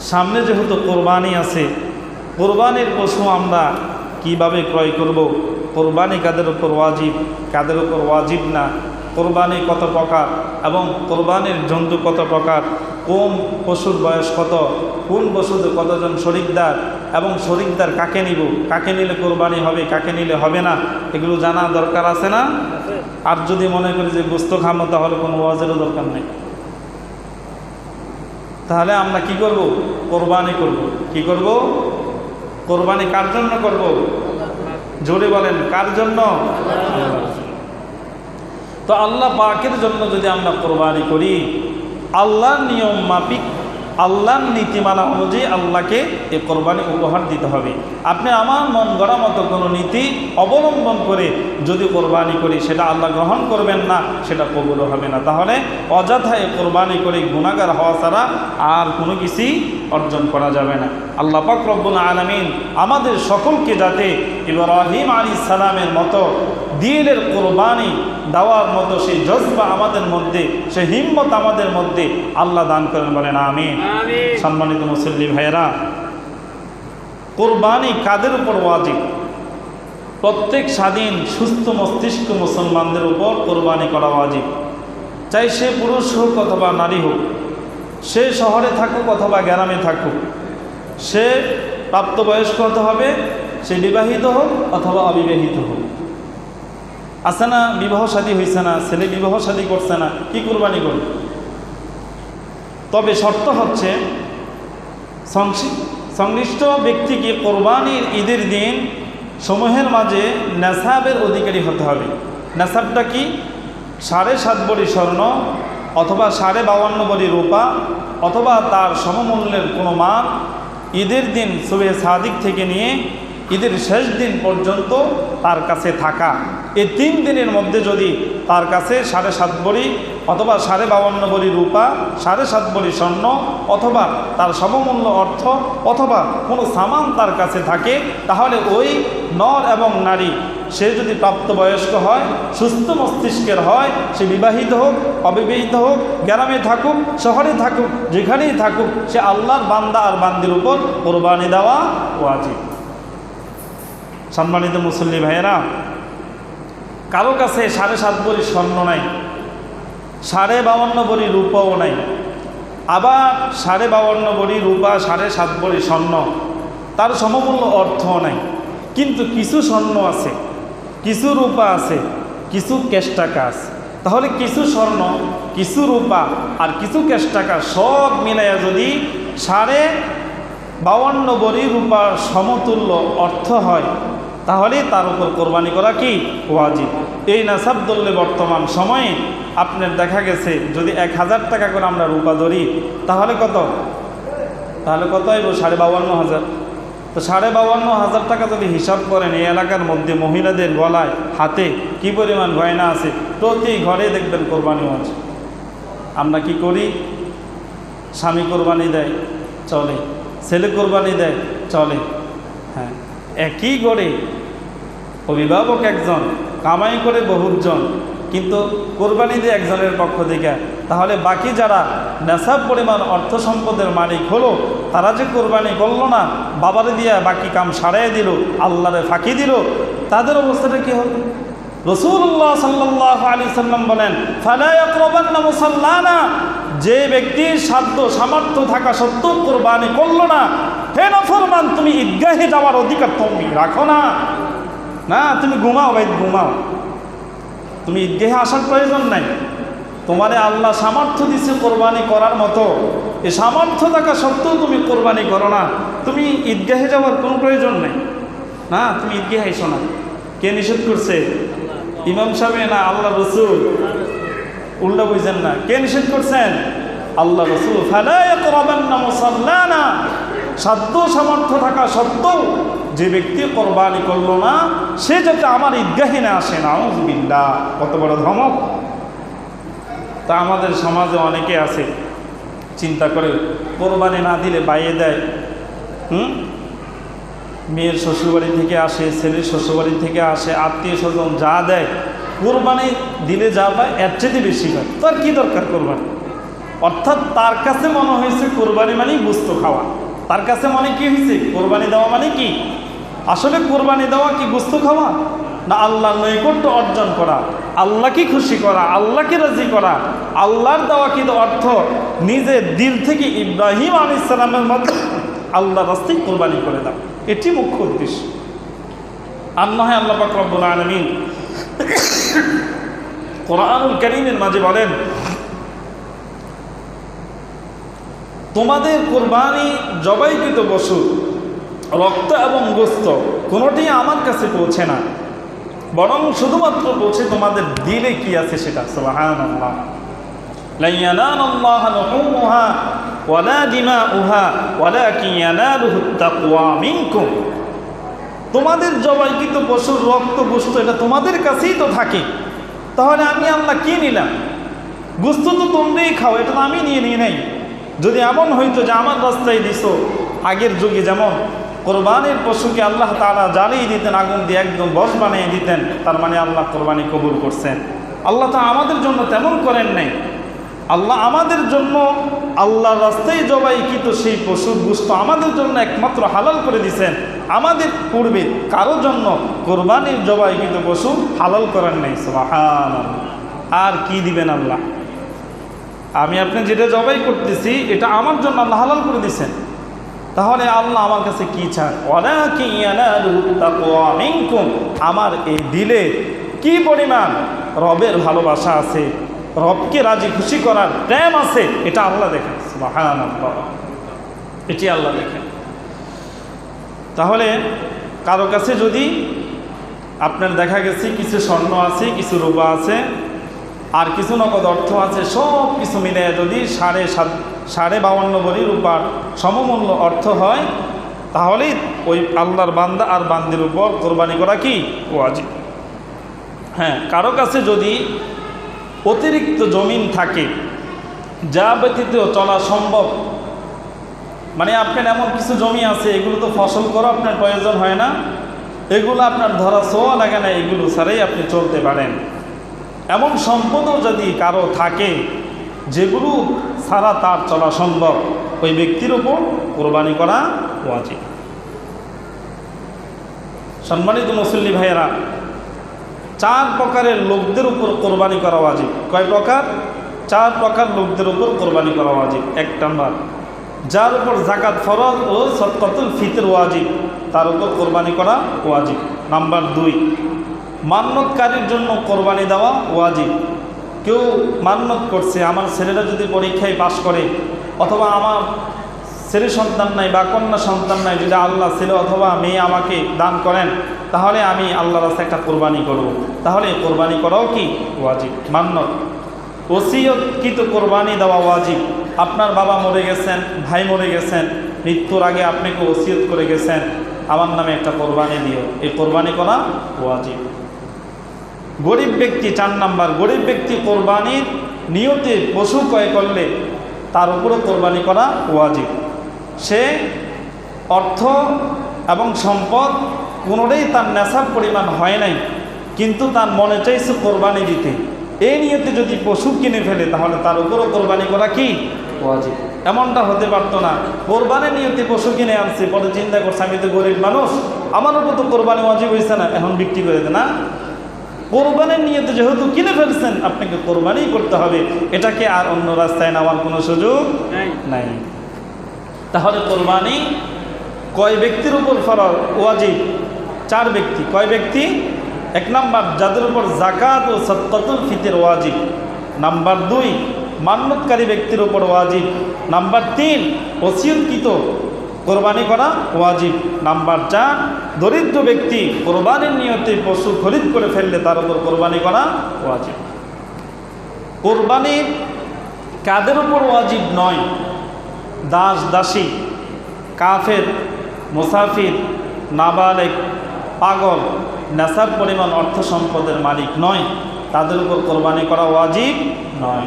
সামনে যেহেতু কোরবানি আছে, কোরবানির পশু আমরা কীভাবে ক্রয় করব? কোরবানি কাদের উপর ওয়াজিব, কাদের উপর ওয়াজিব না? কোরবানি কত প্রকার এবং কোরবানির জন্তু কত প্রকার? কোন পশুর বয়স কত? কোন পশুতে কতজন শরিকদার? এবং শরিকদার কাকে নিব? কাকে নিলে কোরবানি হবে, কাকে নিলে হবে না? এগুলো জানা দরকার আছে না? আর যদি মনে করি যে গোস্ত খামো, তাহলে কোনো ওয়াজেরও দরকার নেই। তাহলে আমরা কি করব? কোরবানি করব। কি করব? কোরবানি কার জন্য করব? জোরে বলেন, কার জন্য? তো আল্লাহ পাকের জন্য যদি আমরা কোরবানি করি, আল্লাহর নিয়ম মাফিক আল্লাহর নীতিমালা অনুযায়ী আল্লাহকে এই কোরবানি উপহার দিতে হবে। আপনি আমার মন গড়া মতো কোনো নীতি অবলম্বন করে যদি কোরবানি করি, সেটা আল্লাহ গ্রহণ করবেন না, সেটা কবুল হবে না। তাহলে অযথায় কোরবানি করে গুণাগার হওয়া ছাড়া আর কোনো কিছুই অর্জন করা যাবে না। আল্লাহ পাক রব্বুল আলমিন আমাদের সকলকে যাতে ইব্রাহিম আলী সালামের মতো দিলের কোরবানি দেওয়ার মতো সেই জজবা আমাদের মধ্যে সেই হিম্মত আমাদের মধ্যে আল্লাহ দান করেন বলেন আমি সম্মানিত মুসল্লি ভাইয়েরা কোরবানি কাদের উপর ওয়াজিব? প্রত্যেক স্বাধীন সুস্থ মস্তিষ্ক মুসলমানদের উপর কোরবানি করা ওয়াজিব। চাই সে পুরুষ হোক অথবা নারী হোক সে শহরে থাকুক অথবা গ্রামে থাকুক, সে প্রাপ্তবয়স্ক হতে হবে, সে বিবাহিত হোক অথবা অবিবাহিত হোক। আছে না বিবাহ শাদী হয়েছে না? ছেলে বিবাহ শাদী করছে না? কি কোরবানি করবে? তবে শর্ত হচ্ছে, সংশি- সংশ্লিষ্ট ব্যক্তিকে কোরবানির ঈদের দিন সমূহের মাঝে নেশাবের অধিকারী হতে হবে। নেশাবটা কি? সাড়ে সাত বড়ি স্বর্ণ অথবা সাড়ে বাউান্ন বড়ি রূপা, অথবা তার সমমূল্যের কোনো মান ঈদের দিন সুবে সাদিক থেকে নিয়ে ঈদের শেষ দিন পর্যন্ত তার কাছে থাকা। এই তিন দিনের মধ্যে যদি তার কাছে সাড়ে সাত বড়ি অথবা সাড়ে বাউন্ন বড়ি রূপা, সাড়ে সাত বড়ি স্বর্ণ, অথবা তার সমমূল্য অর্থ, অথবা কোনো সামান তার কাছে থাকে, তাহলে ওই নর এবং নারী সে যদি প্রাপ্তবয়স্ক হয়, সুস্থ মস্তিষ্কের হয়, সে বিবাহিত হোক, অবিবাহিত হোক, গ্রামে থাকুক, শহরে থাকুক, যেখানেই থাকুক, সে আল্লাহর বান্দা আর বান্দির উপর কোরবানি দেওয়া ওয়াজিব। সম্মানিত মুসল্লি ভাইয়েরা, কারও কাছে সাড়ে সাত বড়ি স্বর্ণ নাই, সাড়ে বাউন্ন বড়ি রূপাও নাই, আবার সাড়ে বাউন্ন বড়ি রূপা, সাড়ে সাত বড়ি স্বর্ণ, তার সমমূল্য অর্থও নাই। কিন্তু কিছু স্বর্ণ আছে কিছু রূপা আছে, কিছু ক্যাশ টাকা আছে। তাহলে কিছু স্বর্ণ, কিছু রূপা আর কিছু ক্যাশ টাকা সব মিলাইয়া যদি সাড়ে বাউন্ন বড়ি রূপার সমতুল্য অর্থ হয়, তাহলে তার উপর কোরবানি করা কি? ওয়াজিব। এই নাসাব দললে বর্তমান সময়ে আপনার দেখা গেছে, যদি এক হাজার টাকা করে আমরা রূপা ধরি, তাহলে কত? তাহলে কত হইব? সাড়ে বাউান্ন হাজার। তো সাড়ে বাউান্ন হাজার টাকা যদি হিসাব করেন এই এলাকার মধ্যে মহিলাদের গলায়, হাতে কি পরিমাণ গয়না আছে, প্রতি ঘরে দেখবেন কোরবানিও আছে আমরা কি করি? স্বামী কোরবানি দেয়, চলে। ছেলে কোরবানি দেয়, চলে। হ্যাঁ একই গড়ে অভিভাবক একজন, কামাই করে বহুজন। কিন্তু কোরবানি দিয়ে একজনের পক্ষ থেকে, তাহলে বাকি যারা নেশাব পরিমাণ অর্থ সম্পদের মালিক হলো, তারা যে কোরবানি করল না, বাবারে দিয়া বাকি কাম সারাই দিল, আল্লাহরে ফাঁকি দিল, তাদের অবস্থাটা কী হবে রসুল্লাহ সাল্লাহ আলী সাল্লাম বলেন মুসাল্লানা যে ব্যক্তির সাধ্য সামর্থ্য থাকা সত্ত্বেও কোরবানি করল না, হে নফরমান, তুমি ঈদগাহে যাওয়ার অধিকার তুমি রাখো না। না, তুমি ঘুমাও, ভাই, ঘুমাও। তুমি ঈদগাহে আসার প্রয়োজন নাই। তোমারে আল্লাহ সামর্থ্য দিছে কোরবানি করার মতো। এই সামর্থ্য থাকা সত্ত্বেও তুমি কোরবানি করো না। তুমি ঈদগাহে যাওয়ার কোনো প্রয়োজন নেই। না, তুমি ঈদগাহে এসো না। কে নিষেধ করছে? ইমাম সাহেব না আল্লাহ রসুল? উল্টা বুঝছেন না। কে নিষেধ করছেন? আল্লাহ রসুল। না সাধ্য সামর্থ্য থাকা সত্ত্বেও যে ব্যক্তি কোরবানি করল না, সে যাতে আমার ঈদগাহে না আসে না বিল্লা কত বড় ধমক। তা আমাদের সমাজে অনেকে আছে, চিন্তা করে কোরবানি না দিলে বাইয়ে দেয়। হুম? মেয়ের শ্বশুরবাড়ি থেকে আসে, ছেলের শ্বশুরবাড়ি থেকে আসে আত্মীয় স্বজন যা দেয়, কোরবানি দিলে যা পায়, এর চেয়ে বেশি হয় তো আর কী দরকার কোরবানি? অর্থাৎ তার কাছে মনে হয়েছে কোরবানি মানেই বুঝতো খাওয়া। তার কাছে মনে কি হয়েছে? কোরবানি দেওয়া মানে কি? আসলে কোরবানি দেওয়া কি গুস্ত খাওয়া? না আল্লাহ নৈকট্য অর্জন করা। আল্লাহকে খুশি করা? আল্লাহকে রাজি করা? আল্লাহর দেওয়া কিন্তু অর্থ? নিজের দিল থেকে ইব্রাহিম আলী ইসলামের মতো আল্লাহ রাস্তায় কোরবানি করে দাও। এটি মুখ্য উদ্দেশ্য। আর নয় আল্লাহ পাক রব্বুল আলমিন কোরআনুল করিমের মাঝে বলেন, তোমাদের কোরবানি জবাইকৃত পশু রক্ত এবং গোস্ত কোনোটি আমার কাছে পৌঁছে না। বরং শুধুমাত্র পৌঁছে তোমাদের দিলে কি আছে সেটা? তোমাদের জবাই লাইয়ানান আল্লাহ তোমাদের জবাইকৃত পশুর রক্ত, গুস্ত এটা তোমাদের কাছেই তো থাকে। তাহলে আমি আল্লাহ কি নিলাম? গুস্ত তো তোমরাই খাও, এটা তো আমি নিয়ে নিয়ে নেই। যদি এমন হইতো যে আমার রাস্তায় দিস আগের যুগে যেমন কোরবানির পশুকে আল্লাহ তারা জ্বালিয়ে দিতেন, আগুন দিয়ে একদম বস বানিয়ে দিতেন, তার মানে আল্লাহ কোরবানি কবুল করছেন। আল্লাহ তো আমাদের জন্য তেমন করেন নাই। আল্লাহ আমাদের জন্য আল্লাহর রাস্তায় জবাইকৃত সেই পশুর গুস্ত আমাদের জন্য একমাত্র হালাল করে দিছেন। আমাদের পূর্বে কারও জন্য কোরবানির জবাইকৃত পশু হালাল করেন নাই আর কি দিবেন আল্লাহ? আমি আপনি যেটা জবাই করতেছি, এটা আমার জন্য আল্লাহ হালাল করে দিছেন। তাহলে আল্লাহ আমার কাছে কি চান? আমার এই দিলে কি পরিমাণ রবের ভালোবাসা আছে, রবকে রাজি খুশি করার প্রেম আছে, এটা আল্লাহ দেখেন। সুবহানাল্লাহ। এটি আল্লাহ দেখেন। তাহলে কারও কাছে যদি আপনার দেখা গেছে কিছু স্বর্ণ আছে, কিছু রূপা আছে আর কিছু নগদ অর্থ আছে, সব কিছু মিলে যদি সাড়ে সাত, সাড়ে বাউন্ন ভরি রূপার সমমূল্য অর্থ হয়, তাহলেই ওই আল্লাহর বান্দা আর বান্দির উপর কোরবানি করা কি? ওয়াজিব। হ্যাঁ কারও কাছে যদি অতিরিক্ত জমিন থাকে, যা ব্যতীত চলা সম্ভব মানে আপনার এমন কিছু জমি আছে, এগুলো তো ফসল করা আপনার প্রয়োজন হয় না, এগুলো আপনার ধরা ছোঁয়া লাগে না, এগুলো ছাড়াই আপনি চলতে পারেন। এমন সম্পদও যদি কারও থাকে, যেগুলো সারা তার চলা সম্ভব, ওই ব্যক্তির ওপর কোরবানি করা ওয়াজিব। সম্মানিত মুসল্লি ভাইয়েরা, চার প্রকারের লোকদের উপর কোরবানি করা ওয়াজিব। কয় প্রকার? চার প্রকার লোকদের উপর কোরবানি করা ওয়াজিব। এক নাম্বার, যার উপর জাকাত ফরজ ও সৎকতুল ফিতর ওয়াজিব, তার উপর কোরবানি করা ওয়াজিব। নাম্বার দুই মান্যতকারীর জন্য কোরবানি দেওয়া ওয়াজিব। কেউ মান্যত করছে, আমার ছেলেরা যদি পরীক্ষায় পাশ করে, অথবা আমার ছেলে সন্তান নাই বা কন্যা সন্তান নাই, যদি আল্লাহ ছেলে অথবা মেয়ে আমাকে দান করেন, তাহলে আমি আল্লাহ রাস্তায় একটা কোরবানি করব। তাহলে কোরবানি করাও কি? ওয়াজিব, মান্যত। ওসিয়তকৃত কোরবানি দেওয়া ওয়াজিব। আপনার বাবা মরে গেছেন, ভাই মরে গেছেন, মৃত্যুর আগে আপনাকে ওসিয়ত করে গেছেন, আমার নামে একটা কোরবানি দিও। এই কোরবানি করা ওয়াজিব। গরিব ব্যক্তি চার নাম্বার গরিব ব্যক্তি কোরবানির নিয়তে পশু ক্রয় করলে তার উপরও কোরবানি করা ওয়াজিব। সে অর্থ এবং সম্পদ কোনোটাই তার নেশার পরিমাণ হয় নাই কিন্তু তার মনে চাইছে কোরবানি দিতে। এই নিয়তে যদি পশু কিনে ফেলে তাহলে তার উপরও কোরবানি করা কি? ওয়াজিব। এমনটা হতে পারতো না। কোরবানি নিয়তে পশু কিনে আনছে পরে চিন্তা করছে আমি তো গরিব মানুষ আমার উপর তো কোরবানি ওয়াজিব হয়েছে না এখন বিক্রি করে দে না। কোরবানির নিয়তে যেহেতু কিনে ফেলছেন আপনাকে কোরবানি করতে হবে। এটাকে আর অন্য রাস্তায় নেওয়ার কোনো সুযোগ নাই। তাহলে কোরবানি কয় ব্যক্তির উপর ফরজ? ওয়াজিব। চার ব্যক্তি। কয় ব্যক্তি? এক নাম্বার যাদের উপর জাকাত ও সৎকতুল ফিতের ওয়াজিব। নাম্বার দুই মান্যতকারী ব্যক্তির উপর ওয়াজিব। নাম্বার তিন ওসিয়তকৃত কোরবানি করা ওয়াজিব। নাম্বার চার, দরিদ্র ব্যক্তি কোরবানির নিয়তে পশু খরিদ করে ফেললে তার উপর কোরবানি করা ওয়াজিব। কোরবানি কাদের উপর ওয়াজিব নয়? দাস, দাসী, কাফের, মুসাফির, নাবালেক, পাগল, নেশার পরিমাণ অর্থ সম্পদের মালিক নয়। তাদের উপর কোরবানি করা ওয়াজিব নয়।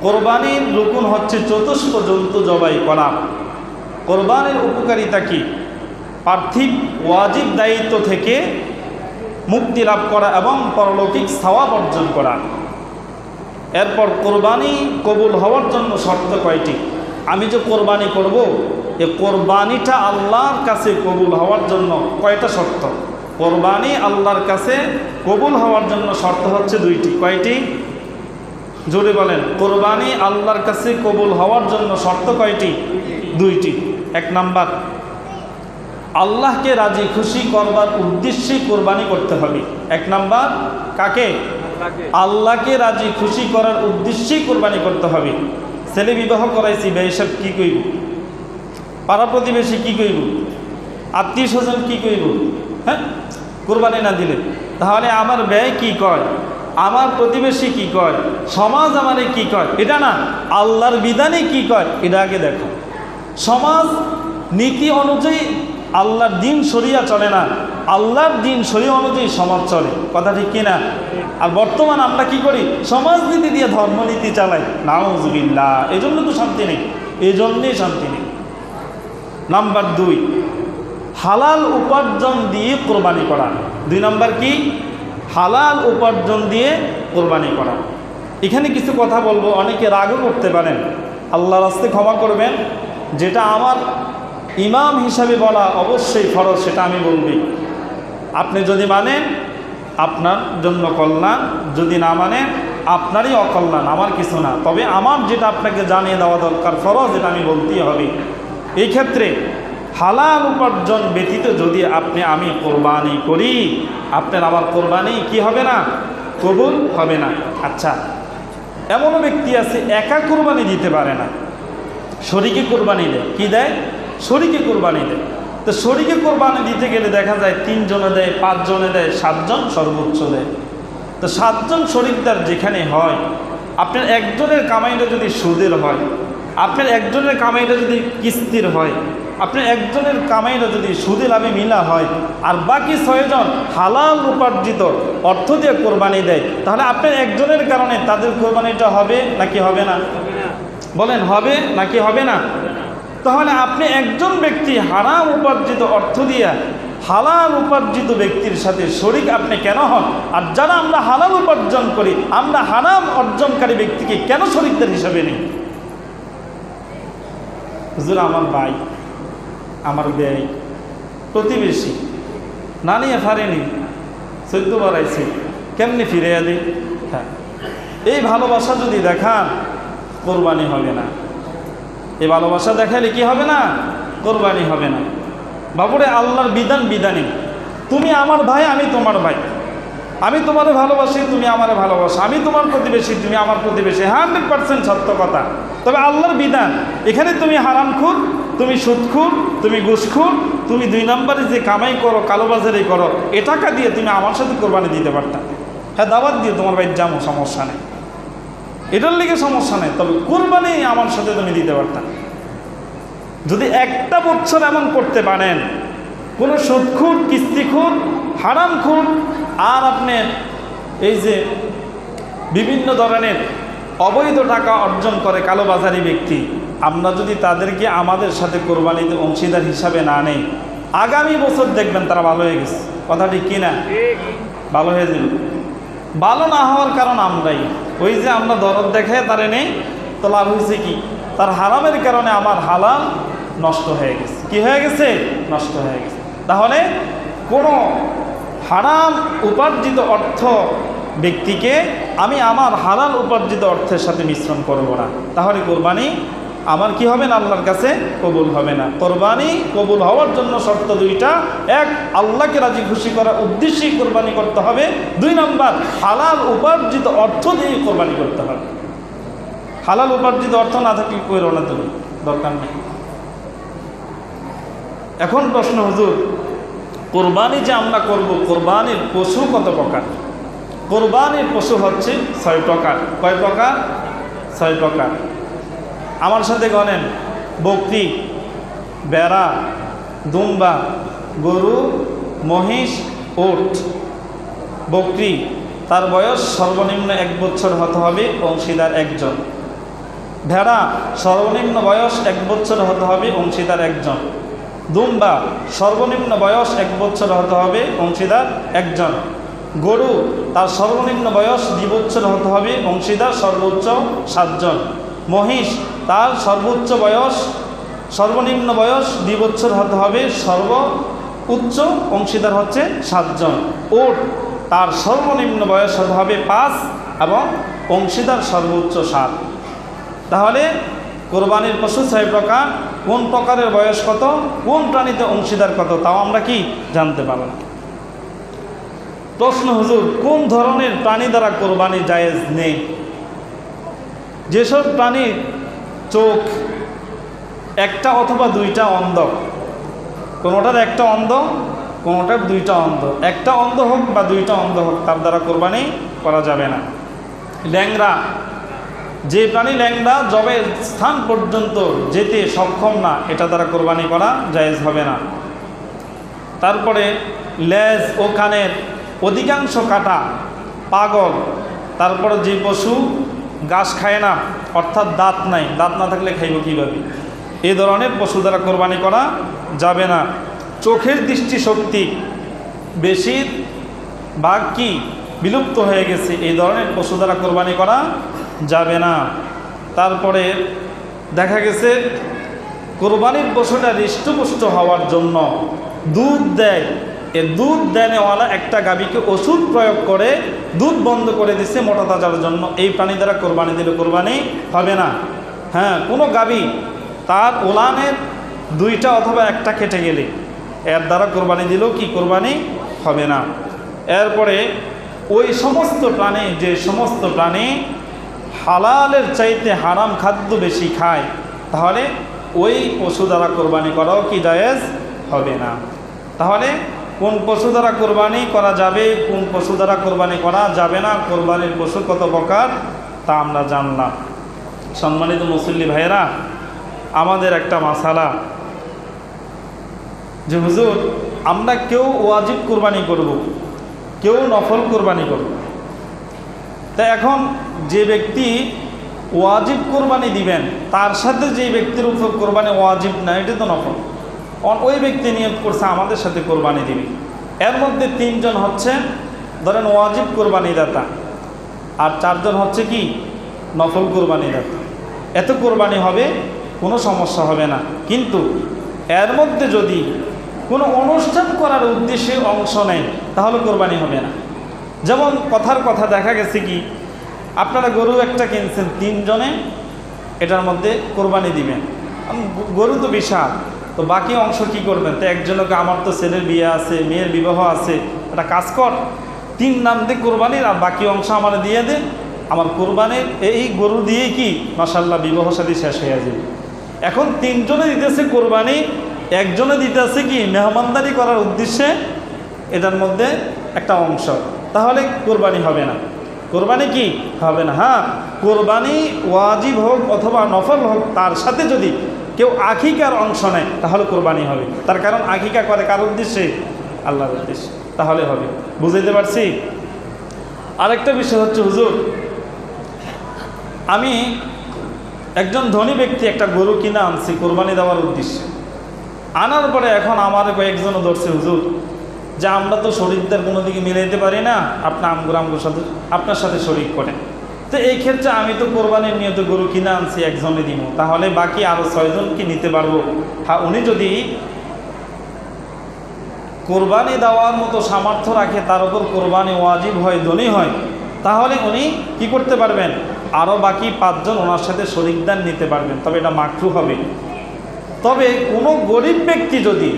কোরবানির রুকুন হচ্ছে চতুষ্প জন্তু জবাই করা। কোরবানির উপকারিতা কি? পার্থিব, ওয়াজিব দায়িত্ব থেকে মুক্তি লাভ করা এবং পরলৌকিক সওয়াব অর্জন করা। এরপর কোরবানি কবুল হওয়ার জন্য শর্ত কয়টি? আমি যে কোরবানি করব, এ কোরবানিটা আল্লাহর কাছে কবুল হওয়ার জন্য কয়টা শর্ত? কোরবানি আল্লাহর কাছে কবুল হওয়ার জন্য শর্ত হচ্ছে দুইটি। কয়টি? জোরে বলেন, কোরবানি আল্লাহর কাছে কবুল হওয়ার জন্য শর্ত কয়টি? দুইটি। এক নাম্বার আল্লাহকে রাজি খুশি করবার উদ্দেশ্যে কোরবানি করতে হবে। এক নাম্বার কাকে? আল্লাহকে। রাজি খুশি করার উদ্দেশ্যেই কোরবানি করতে হবে। ছেলে বিবাহ করাইছি বেহিসাব কী কইব? পাড়া প্রতিবেশী কী কইব? আত্মীয় স্বজন কী কইব? হ্যাঁ? কোরবানি না দিলে। তাহলে আমার ব্যয় কি কয়? আমার প্রতিবেশী কি কয়? সমাজ আমারে কি কয়? এটা না আল্লাহর বিধানে কি কয়? এটা আগে দেখো। সমাজ নীতি অনুযায়ী আল্লাহর দিন সরিয়া চলে না। আল্লাহর দিন সরিয়া অনুযায়ী সমাজ চলে। কথা ঠিক কিনা? আর বর্তমান আমরা কি করি? সমাজনীতি দিয়ে ধর্মনীতি চালাই। নাউজবিল্লা এই জন্য তো শান্তি নেই। এই জন্যেই শান্তি নেই। নাম্বার দুই, হালাল উপার্জন দিয়ে কোরবানি করা। দুই নাম্বার কি? হালাল উপার্জন দিয়ে কোরবানি করা। এখানে কিছু কথা বলব। অনেকে রাগও করতে পারেন। আল্লাহর রাস্তে ক্ষমা করবেন। যেটা আমার ইমাম হিসাবে বলা অবশ্যই ফরজ, সেটা আমি বলবি। আপনি যদি মানেন, আপনার জন্য কল্যাণ। যদি না মানেন, আপনারই অকল্যাণ, আমার কিছু না। তবে আমার যেটা আপনাকে জানিয়ে দেওয়া দরকার, ফরজ, এটা আমি বলতেই হবে। এই ক্ষেত্রে হালাল উপার্জন ব্যতীত যদি আপনি, আমি কোরবানি করি, আপনার আমার কোরবানি কি হবে না? কবুল হবে না। আচ্ছা এমনও ব্যক্তি আছে, একা কোরবানি দিতে পারে না। শরীকে কোরবানি দেয়। কি দেয়? শরীকে কোরবানি দেয়। তো শরীকে কোরবানি দিতে গেলে দেখা যায় তিনজনে দেয়, পাঁচজনে দেয়, সাতজন সর্বোচ্চ দেয়। তো সাতজন শরিকদার যেখানে হয়, আপনার একজনের কামাইটা যদি সুদের হয়, আপনার একজনের কামাইটা যদি কিস্তির হয়, আপনার একজনের কামাইটা যদি সুদে লাভে মিলা হয়, আর বাকি ছয়জন হালাল উপার্জিত অর্থ দিয়ে কোরবানি দেয়, তাহলে আপনার একজনের কারণে তাদের কোরবানিটা হবে নাকি হবে না? বলেন, হবে নাকি হবে না? তাহলে আপনি একজন ব্যক্তি হারাম উপার্জিত অর্থ দিয়া হালাল উপার্জিত ব্যক্তির সাথে শরিক আপনি কেন হন? আর যারা আমরা হালাল উপার্জন করি, আমরা হারাম অর্জনকারী ব্যক্তিকে কেন শরিকদের হিসাবে নিই? হুজুর, আমার ভাই, আমার ব্যয়, প্রতিবেশী না নিয়ে ফারেনি চোদ্দ বাড়াইছি কেমনি ফিরে দিই হ্যাঁ। এই ভালোবাসা যদি দেখান কোরবানি হবে না। এই ভালোবাসা দেখালে কি হবে না? কোরবানি হবে না। বাবুরে, আল্লাহর বিধান বিধানী। তুমি আমার ভাই, আমি তোমার ভাই। আমি তোমারে ভালোবাসি, তুমি আমার ভালোবাসো। আমি তোমার প্রতিবেশী, তুমি আমার প্রতিবেশী। হান্ড্রেড পার্সেন্ট সত্য কথা। তবে আল্লাহর বিধান, এখানে তুমি হারামখুর, তুমি সুদখুর, তুমি ঘুষখুর, তুমি দুই নম্বরে যে কামাই করো, কালোবাজারি করো, এ টাকা দিয়ে তুমি আমার সাথে কোরবানি দিতে পারতাম হ্যাঁ দাবাত দিয়ে তোমার ভাই যাব সমস্যা নেই। এটার লিগে সমস্যা নেই। তবে কোরবানি আমার সাথে তুমি দিতে পারতাম যদি একটা বছর এমন করতে পারেন, কোনো সুদখুর, কিস্তিখুর, হারামখুর, আর আপনার এই যে বিভিন্ন ধরনের অবৈধ টাকা অর্জন করে কালোবাজারি ব্যক্তি, আমরা যদি তাদেরকে আমাদের সাথে কোরবানিতে অংশীদার হিসাবে না নেই, আগামী বছর দেখবেন তারা ভালো হয়ে গেছে। কথাটি কি না? ভালো হয়ে যাবে। ভালো না হওয়ার কারণ আমরাই। ওই যে আমরা দরদ দেখায় তারে নেই, তো লাভ হয়েছে কি? তার হারামের কারণে আমার হালাল নষ্ট হয়ে গেছে। কি হয়ে গেছে? নষ্ট হয়ে গেছে। তাহলে কোনো হারাম উপার্জিত অর্থ ব্যক্তিকে আমি আমার হালাল উপার্জিত অর্থের সাথে মিশ্রণ করব না। তাহলে কোরবানি আমার কি হবে না? আল্লাহর কাছে কবুল হবে না। কোরবানি কবুল হওয়ার জন্য শর্ত দুইটা। এক, আল্লাহকে রাজি খুশি করার উদ্দেশ্যেই কোরবানি করতে হবে। দুই নম্বর, হালাল উপার্জিত অর্থ দিয়ে কোরবানি করতে হবে। হালাল উপার্জিত অর্থ না থাকলে করো না তুমি? দরকার নেই। এখন প্রশ্ন, হুজুর, কোরবানি যে আমরা করব, কোরবানির পশু কত প্রকার? কোরবানির পশু হচ্ছে ছয় প্রকার। কয় প্রকার? ছয় প্রকার। আমার সাথে গণেন বকরি বেড়া, দুম্বা, গরু, মহিষ, ওট। বকরি তার বয়স সর্বনিম্ন এক বছর হতে হবে, অংশীদার একজন। ভেড়া, সর্বনিম্ন বয়স এক বছর হতে হবে, অংশীদার একজন। দুম্বা, সর্বনিম্ন বয়স এক বছর হতে হবে, অংশীদার একজন। গরু, তার সর্বনিম্ন বয়স দুই বছর হতে হবে, অংশীদার সর্বোচ্চ সাতজন। মহিষ তার সর্বোচ্চ বয়স, সর্বনিম্ন বয়স দুই বছর হতে হবে, সর্ব উচ্চ অংশীদার হচ্ছে সাতজন। ওট, তার সর্বনিম্ন বয়স হতে হবে পাঁচ এবং অংশীদার সর্বোচ্চ সাত। তাহলে কোরবানির পশু ছয় প্রকার, কোন প্রকারের বয়স কত, কোন প্রাণীতে অংশীদার কত, তাও আমরা কি জানতে পারব প্রশ্ন হুজুর, কোন ধরনের প্রাণী দ্বারা কোরবানি জায়েজ নেই? যেসব প্রাণীর চোখ একটা অথবা দুইটা অন্ধ, কোনোটার একটা অন্ধ, কোনোটার দুইটা অন্ধ, একটা অন্ধ হোক বা দুইটা অন্ধ হোক, তার দ্বারা কোরবানি করা যাবে না। ল্যাংরা যে প্রাণী ল্যাংরা জবে স্থান পর্যন্ত যেতে সক্ষম না, এটা দ্বারা কোরবানি করা জায়েজ হবে না। তারপরে লেজ ও কানের অধিকাংশ কাটা পাগল, তারপরে যে পশু ঘাস খায় না, অর্থাৎ দাঁত নাই। দাঁত না থাকলে খাইব কীভাবে? এই ধরনের পশু দ্বারা কোরবানি করা যাবে না। চোখের দৃষ্টিশক্তি বেশি ভাগ কি? বিলুপ্ত হয়ে গেছে। এই ধরনের পশু দ্বারা কোরবানি করা যাবে না। তারপরে দেখা গেছে, কোরবানির পশুটা হৃষ্টপুষ্ট হওয়ার জন্য দুধ দেয়। এ দুধ দেনেওয়ালা একটা গাভীকে ওষুধ প্রয়োগ করে দুধ বন্ধ করে দিচ্ছে মোটা তাজার জন্য। এই প্রাণী দ্বারা কোরবানি দিলে কোরবানি হবে না। হ্যাঁ কোনো গাভী তার ওলানের দুইটা অথবা একটা কেটে গেলে এর দ্বারা কোরবানি দিলেও কি কোরবানি হবে না। এরপরে ওই সমস্ত প্রাণী, যে সমস্ত প্রাণী হালালের চাইতে হারাম খাদ্য বেশি খায়, তাহলে ওই পশু দ্বারা কোরবানি করাও কি জায়েজ হবে না। তাহলে কোন পশু দ্বারা কোরবানি করা যাবে, কোন পশু দ্বারা কোরবানি করা যাবে না, কোরবানির পশু কত প্রকার, তা আমরা জানলাম। সম্মানিত মুসল্লি ভাইয়েরা, আমাদের একটা মাসালা। যে হুজুর, আমরা কেউ ওয়াজিব কোরবানি করব। কেউ নফল কোরবানি করব। তা এখন যে ব্যক্তি ওয়াজিব কোরবানি দিবেন, তার সাথে যে ব্যক্তির উপর কোরবানি ওয়াজিব না এটা তো নফল। ওই ব্যক্তি নিয়োগ করছে, আমাদের সাথে কোরবানি দিবে। এর মধ্যে তিনজন হচ্ছে, ধরেন ওয়াজিব কোরবানি দাতা আর চারজন হচ্ছে কি? নফল কোরবানি দাতা এত কোরবানি হবে, কোনো সমস্যা হবে না। কিন্তু এর মধ্যে যদি কোনো অনুষ্ঠান করার উদ্দেশ্যে অংশ নেয়, তাহলে কোরবানি হবে না। যেমন কথার কথা দেখা গেছে কি, আপনারা গরু একটা কিনছেন, তিনজনে এটার মধ্যে কোরবানি দিবেন। গরু তো বিশাল। তো বাকি অংশ কি করবেন? তো একজনকে আমার তো ছেলের বিয়ে আছে, মেয়ের বিবাহ আছে, একটা কাজ কর। তিন নাম দিয়ে কোরবানির আর বাকি অংশ আমার দিয়ে দে। আমার কোরবানির এই গরু দিয়ে কি মাসাল্লাহ বিবাহ সাথে শেষ হয়ে যাবে। এখন তিনজনে দিতেছে কোরবানি, একজনে দিতেছে কি মেহমানদারি করার উদ্দেশ্যে এটার মধ্যে একটা অংশ। তাহলে কোরবানি হবে না। কোরবানি কি? হবে না। হ্যাঁ কোরবানি ওয়াজিব হোক অথবা নফল হোক, তার সাথে যদি কেউ আখিকার অংশ নেয়, তাহলে কোরবানি হবে। তার কারণ আখিকা করে কার উদ্দেশ্যে? আল্লাহর উদ্দেশ্যে। তাহলে হবে। বুঝাইতে পারছি? আরেকটা বিষয় হচ্ছে, হুজুর, আমি একজন ধনী ব্যক্তি একটা গরু কিনে আনছি, কোরবানি দেওয়ার উদ্দেশ্যে। আনার পরে এখন আমার কয়েকজনও ধরছে, হুজুর, যে আমরা তো শরীরদের কোনো দিকে মিলাইতে পারি না, আপনি আমগুর আমগুর সাথে আপনার সাথে শরিক করেন। তো এই ক্ষেত্রে আমি তো কোরবানির নিয়ত গরু কিনে আনছি একজনে দিব তাহলে বাকি আরও ছয়জনকে নিতে পারব? হ্যাঁ উনি যদি কোরবানি দেওয়ার মতো সামর্থ্য রাখে, তার উপর কোরবানি ওয়াজিব হয়, ধনী হয়, তাহলে উনি কি করতে পারবেন? আরও বাকি পাঁচজন ওনার সাথে শরিকদান নিতে পারবেন, তবে এটা মাকরু হবে। তবে কোনো গরিব ব্যক্তি যদি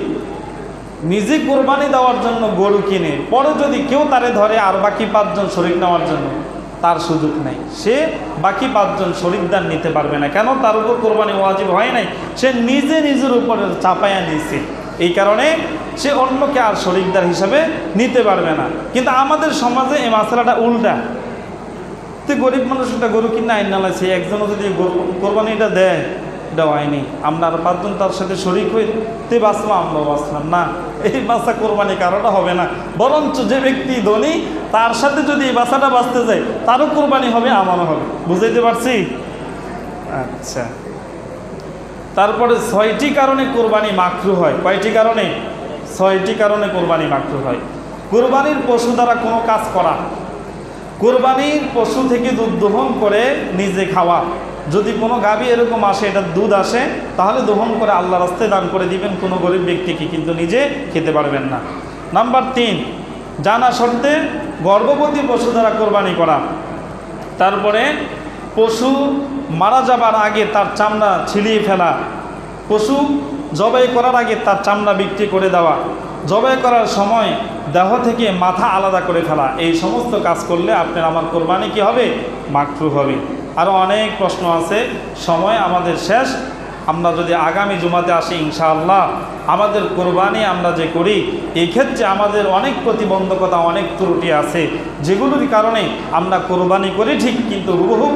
নিজে কোরবানি দেওয়ার জন্য গরু কিনে, পরে যদি কেউ তারে ধরে আর বাকি পাঁচজন শরিক নেওয়ার জন্য তার সুযোগ নেই। সে বাকি পাঁচজন শরীরদার নিতে পারবে না। কেন? তার উপর কোরবানি ওয়াজিব হয় নাই। সে নিজে নিজের উপরে চাপাইয়া নিয়েছে। এই কারণে সে অন্যকে আর শরিকদার হিসাবে নিতে পারবে না। কিন্তু আমাদের সমাজে এই মশলাটা উল্টা। তো গরিব মানুষ একটা গরু কিনা আইন নালা সে একজনও যদি কোরবানিটা দেয় আমরা আর পাঁচজন তার সাথে শরিক হই তে বাঁচলাম আমরা বাঁচলাম না। এই বাচ্চা কোরবানি কারোটা হবে না। বরঞ্চ যে ব্যক্তি ধনী, তার সাথে যদি এই বাচ্চাটা বাঁচতে যায়, তারও কোরবানি হবে, আমারও হবে। বুঝাইতে পারছি? আচ্ছা। তারপরে ছয়টি কারণে কোরবানি মাকরু হয়। কয়টি কারণে? ছয়টি কারণে কোরবানি মাকরু হয়। কোরবানির পশু দ্বারা কোনো কাজ করা। কোরবানির পশু থেকে দুধ দোহন করে নিজে খাওয়া। যদি কোনো গাভী এরকম আসে, এটা দুধ আসে, তাহলে দহন করে আল্লাহ রাস্তায় দান করে দিবেন কোনো গরিব ব্যক্তিকে, কিন্তু নিজে খেতে পারবেন না। নাম্বার তিন, জানা সত্ত্বে গর্ভবতী পশু দ্বারা কোরবানি করা। তারপরে, পশু মারা যাবার আগে তার চামড়া ছিলিয়ে ফেলা। পশু জবাই করার আগে তার চামড়া বিক্রি করে দেওয়া। জবাই করার সময় দেহ থেকে মাথা আলাদা করে ফেলা। এই সমস্ত কাজ করলে আপনার আমার কোরবানি কি হবে? মাকরু হবে। আরও অনেক প্রশ্ন আছে। সময় আমাদের শেষ। আমরা যদি আগামী জুমাতে আসি, ইনশাআল্লাহ আমাদের কোরবানি আমরা যে করি, এই ক্ষেত্রে আমাদের অনেক প্রতিবন্ধকতা, অনেক ত্রুটি আছে। যেগুলোর কারণে আমরা কোরবানি করি ঠিক, কিন্তু হুবহু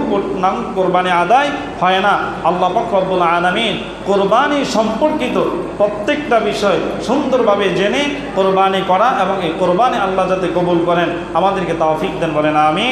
নাম কোরবানি আদায় হয় না। আল্লাহ পাক রব্বুল আলামিন কোরবানি সম্পর্কিত প্রত্যেকটা বিষয় সুন্দরভাবে জেনে কোরবানি করা এবং এই কোরবানি আল্লাহ যাতে কবুল করেন, আমাদেরকে তৌফিক দেন বলেন আমি